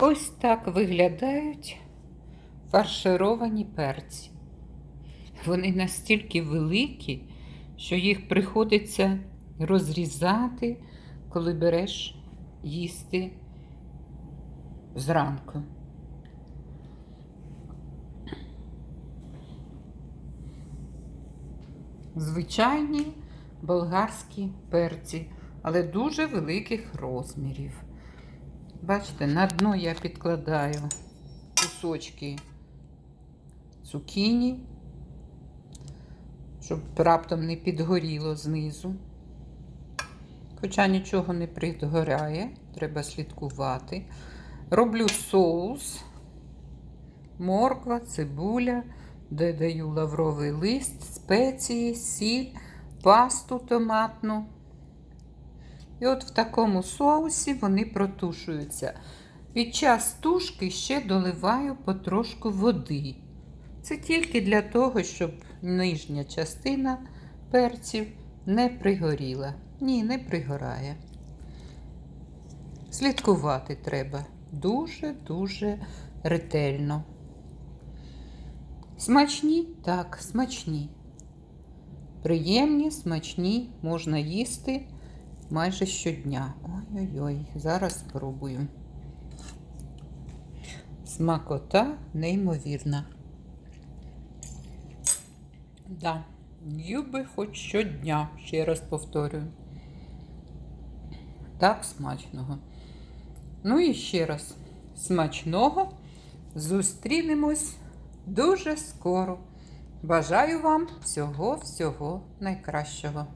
Ось так виглядають фаршировані перці. Вони настільки великі, що їх приходиться розрізати, коли береш їсти зранку. Звичайні болгарські перці, але дуже великих розмірів. Бачите, на дно я підкладаю кусочки цукіні, щоб раптом не підгоріло знизу. Хоча нічого не підгоряє, треба слідкувати. Роблю соус, морква, цибуля, додаю лавровий лист, спеції, сіль, пасту томатну. І от в такому соусі вони протушуються. Під час тушки ще доливаю потрошку води. Це тільки для того, щоб нижня частина перців не пригоріла. Ні, не пригорає. Слідкувати треба дуже-дуже ретельно. Смачні? Так, смачні. Приємні, смачні, можна їсти майже щодня. Ой-ой-ой, зараз спробую. Смакота неймовірна. Да, їв би хоч щодня, ще раз повторюю. Так смачного. Ну і ще раз, смачного. Зустрінемось дуже скоро. Бажаю вам всього-всього найкращого.